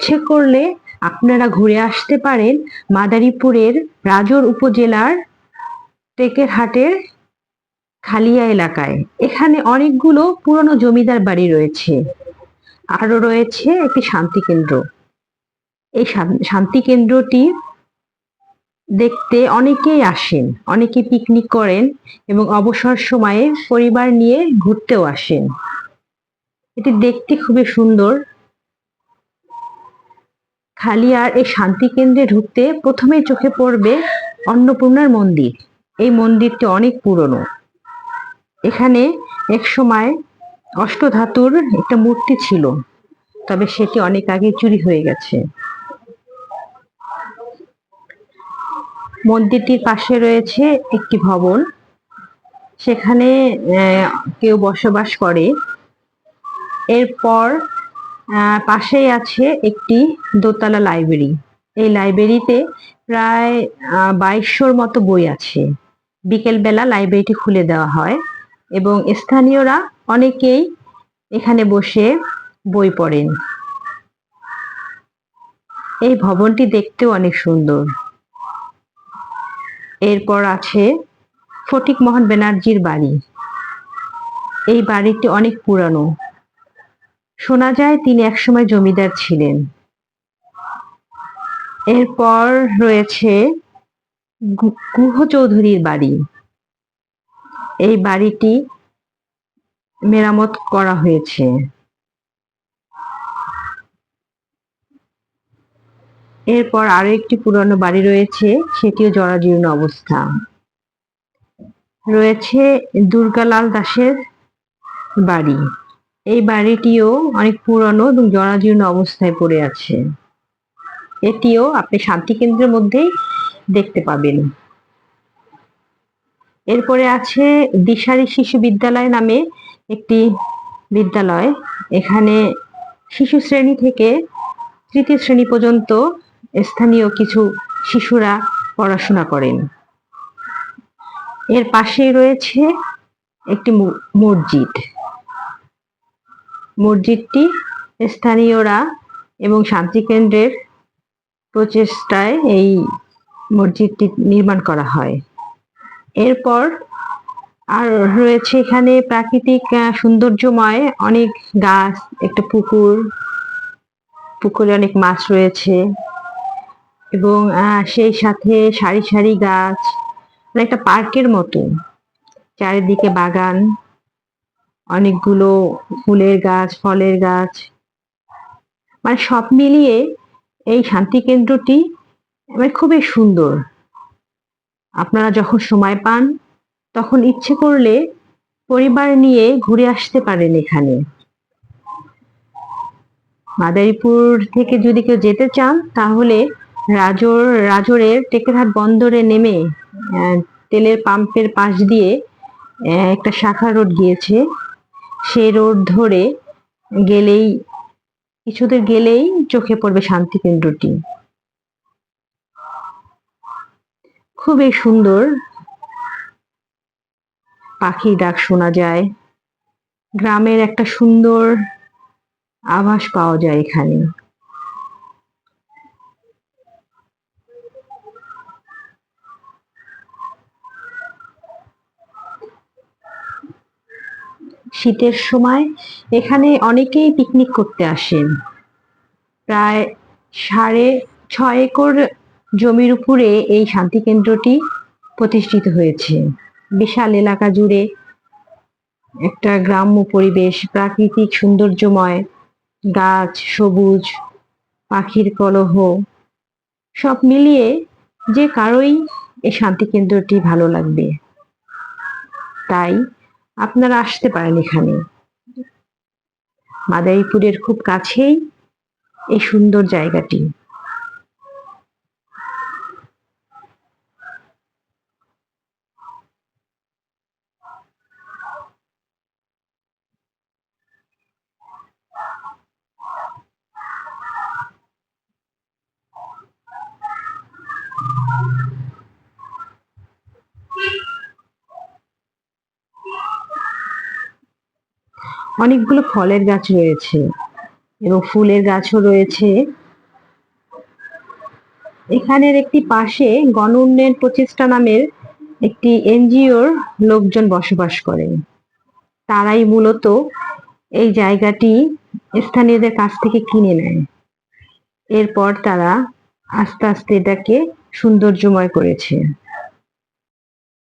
ইচ্ছে করলে আপনারা ঘুরে আসতে পারেন মাদারীপুরের রাজর উপজেলার টেকেরহাটের খালিয়া এলাকায়। এখানে অনেকগুলো পুরনো জমিদার বাড়ি রয়েছে। আরও রয়েছে একটি শান্তি কেন্দ্র। এই শান- শান্তি কেন্দ্রটি দেখতে অনেকেই আসেন অনেকে পিকনিক করেন এবং অবসর সময়ে পরিবার নিয়ে ঘুরতেও আসেন। এটি দেখতে খুবই সুন্দর। খালিয়ার এই শান্তি কেন্দ্রে ঢুকতে প্রথমে চোখে পড়বে অন্নপূর্ণার মন্দির। এই মন্দিরটি অনেক পুরনো। এখানে এক সময় অষ্টধাতুর একটা মূর্তি ছিল, তবে সেটি অনেক আগে চুরি হয়ে গেছে। মন্দিরটির পাশে রয়েছে একটি ভবন। সেখানে কেউ বসবাস করে। এরপর পাশেই আছে একটি দোতলা লাইব্রেরি এই লাইব্রেরিতে প্রায় বাইশশোর মতো বই আছে। বিকেলবেলা লাইব্রেরিটি খুলে দেওয়া হয় এবং স্থানীয়রা অনেকেই এখানে বসে বই পড়েন। এই ভবনটি দেখতেও অনেক সুন্দর। এরপর আছে ফটিক মোহন ব্যানার্জির বাড়ি। এই বাড়িটি অনেক পুরানো। শোনা যায় তিনি একসময় জমিদার ছিলেন। এরপর রয়েছে গুহ চৌধুরীর বাড়ি। এই বাড়িটি মেরামত করা হয়েছে। এরপর আরও একটি পুরনো বাড়ি রয়েছে, সেটিও জরাজীর্ণ অবস্থা। রয়েছে দুর্গালাল দাসের বাড়ি। এই বাড়িটিও অনেক পুরনো এবং জরাজীর্ণ অবস্থায় পড়ে আছে। এটিও আপনি শান্তি কেন্দ্রের মধ্যেই দেখতে পাবেন। এরপরে আছে দিশারি শিশু বিদ্যালয় নামে একটি বিদ্যালয়। এখানে শিশু শ্রেণি থেকে তৃতীয় শ্রেণি পর্যন্ত স্থানীয় কিছু শিশুরা পড়াশোনা করেন। এর পাশেই রয়েছে একটি মসজিদ। মসজিদটি স্থানীয়রা এবং শান্তিকেন্দ্রের প্রচেষ্টায় এই মসজিদটি নির্মাণ করা হয়। এরপর আর রয়েছে এখানে প্রাকৃতিক সৌন্দর্যময় অনেক গাছ, একটা পুকুর, পুকুরে অনেক মাছ রয়েছে এবং সেই সাথে সারি সারি গাছ মানে একটা পার্কের মতো, চারিদিকে বাগান। অনেকগুলো ফুলের গাছ, ফলের গাছ। মানে সব মিলিয়ে এই শান্তি কেন্দ্রটি মানে খুবই সুন্দর। আপনারা যখন সময় পান, তখন ইচ্ছে করলে পরিবার নিয়ে ঘুরে আসতে পারেন এখানে। মাদারীপুর থেকে যদি কেউ যেতে চান, তাহলে রাজোর, রাজোরের টেকেরহাট বন্দরে নেমে তেলের পাম্পের পাশ দিয়ে একটা শাখা রোড গিয়েছে। সেই রোড ধরে গেলেই, কিছুদূর গেলেই চোখে পড়বে শান্তি কেন্দ্রটি খুবই সুন্দর পাখি ডাক শোনা যায়। গ্রামের একটা সুন্দর আভাস পাওয়া যায় এখানে। শীতের সময় এখানে অনেকেই পিকনিক করতে আসেন প্রায় সাড়ে ছয় একর জমির উপরে এই শান্তি কেন্দ্রটি প্রতিষ্ঠিত হয়েছে। বিশাল এলাকা জুড়ে একটা গ্রাম্য পরিবেশ, প্রাকৃতিক সৌন্দর্যময় গাছ, সবুজ, পাখির কলহ, সব মিলিয়ে যে কারোই এই শান্তি কেন্দ্রটি ভালো লাগবে। তাই আপনারা আসতে পারেন এখানে। মাদারীপুরের খুব কাছেই এই সুন্দর জায়গাটি। অনেকগুলো ফলের গাছ রয়েছে এবং ফুলের গাছও রয়েছে। এখানের একটি পাশে গণ উন্নয়ন প্রচেষ্টা নামের একটি এনজিওর লোকজন বসবাস করেন। তারাই মূলত এই জায়গাটি স্থানীয়দের কাছ থেকে কিনে নেয়। এরপর তারা আস্তে আস্তে এটাকে সৌন্দর্যময় করেছে।